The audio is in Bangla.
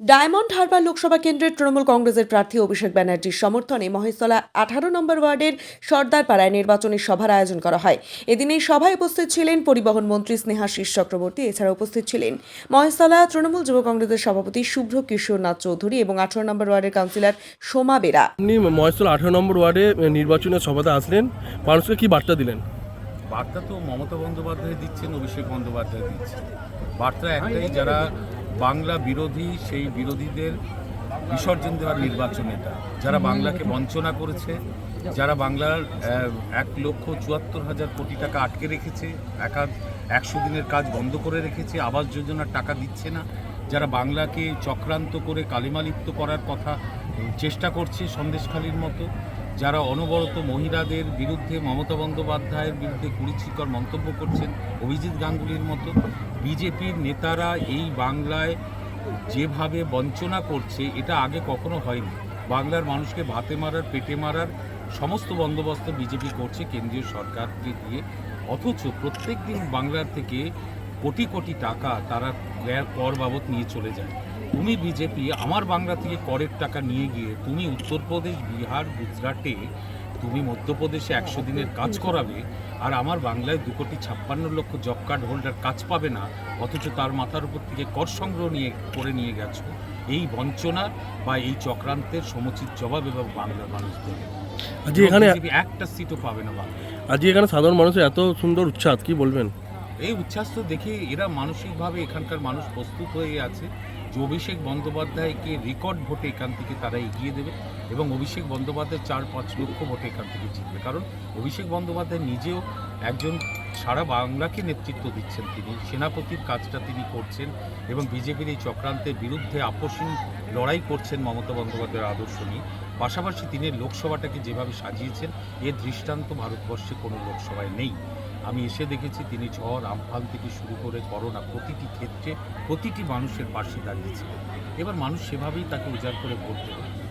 ডায়মন্ড হারবার লোকসভা কেন্দ্রের তৃণমূল কংগ্রেসের প্রার্থী অভিষেক ব্যানার্জির সমর্থনে মহেশতলা আঠারো নম্বর ওয়ার্ডের সর্দারপাড়ায় নির্বাচনী সভার আয়োজন করা হয়। এদিন এই সভায় উপস্থিত ছিলেন পরিবহন মন্ত্রী স্নেহাশিস চক্রবর্তী এছাড়া উপস্থিত ছিলেন মহেশতলা তৃণমূল যুব কংগ্রেসের সভাপতি শুভ্র কিশোরনাথ চৌধুরী এবং আঠারো নম্বর ওয়ার্ডের কাউন্সিলর সোমা বেরা। আপনি মহেশতল আঠারো নম্বর ওয়ার্ডে নির্বাচনের সভাতে আসলেন। মানুষকে কি বার্তা দিলেন? বার্তা তো মমতা বন্দ্যোপাধ্যায় দিচ্ছেন অভিষেক বন্দ্যোপাধ্যায় দিচ্ছেন। বার্তা একটাই যারা বাংলা বিরোধী, সেই বিরোধীদের বিসর্জন দেওয়ার নির্বাচন এটা। যারা বাংলাকে বঞ্চনা করেছে, যারা বাংলার এক লক্ষ চুয়াত্তর হাজার কোটি টাকা আটকে রেখেছে একাধ একশো দিনের কাজ বন্ধ করে রেখেছে, আবাস যোজনার টাকা দিচ্ছে না, যারা বাংলাকে চক্রান্ত করে কালিমালিপ্ত করার কথা চেষ্টা করছে সন্দেশখালির মতো যারা অনবরত মহিলাদের বিরুদ্ধে মমতা বন্দ্যোপাধ্যায়ের বিরুদ্ধে কুরুচিকর মন্তব্য করছেন অভিজিৎ গাঙ্গুলির মতো, বিজেপির নেতারা এই বাংলায় যেভাবে বঞ্চনা করছে, এটা আগে কখনো হয়নি। বাংলার মানুষকে ভাতে মারার, পেটে মারার সমস্ত বন্দোবস্ত বিজেপি করছে কেন্দ্রীয় সরকারকে দিয়ে। অথচ প্রত্যেক দিন বাংলার থেকে কোটি কোটি টাকা তারা কর বাবদ নিয়ে চলে যায়। তুমি বিজেপি আমার বাংলা থেকে করের টাকা নিয়ে গিয়ে তুমি উত্তরপ্রদেশ বিহার গুজরাটে তুমি মধ্যপ্রদেশে একশো দিনের কাজ করাবে আর আমার বাংলায় দু কোটি ছাপ্পান্ন লক্ষ জব কার্ড হোল্ডার কাজ পাবে না অথচ তার মাথার উপর থেকে কর সংগ্রহ নিয়ে করে নিয়ে গেছো। এই বঞ্চনার বা এই চক্রান্তের সমুচিত জবাব এবং বাংলার মানুষ দেবে। আজকে এখানে একটা সিটও পাবে না বাংলায়। আজকে এখানে সাধারণ মানুষের এত সুন্দর উচ্ছ্বাস কি বলবেন? এই উচ্ছ্বাস তো দেখে এরা মানসিকভাবে এখানকার মানুষ প্রস্তুত হয়ে আছে। যে অভিষেক বন্দ্যোপাধ্যায়কে রেকর্ড ভোটে এখান থেকে তারা এগিয়ে দেবে এবং অভিষেক বন্দ্যোপাধ্যায় চার পাঁচ লক্ষ ভোটে এখান থেকে জিতবে। কারণ অভিষেক বন্দ্যোপাধ্যায় নিজেও একজন সারা বাংলাকে নেতৃত্ব দিচ্ছেন তিনি। সেনাপতির কাজটা তিনি করছেন এবং বিজেপির এই চক্রান্তের বিরুদ্ধে আপসীন লড়াই করছেন মমতা বন্দ্যোপাধ্যায়ের আদর্শ নিয়ে। পাশাপাশি তিনি লোকসভাটাকে যেভাবে সাজিয়েছেন, এর দৃষ্টান্ত ভারতবর্ষে কোনো লোকসভায় নেই। আমি এসে দেখেছি তিনি ঝড়, আমফান থেকে শুরু করে করোনা প্রতিটি ক্ষেত্রে প্রতিটি মানুষের পাশে দাঁড়িয়েছিলেন। এবার মানুষ সেভাবেই তাকে উজাড় করে ভোট দেবে।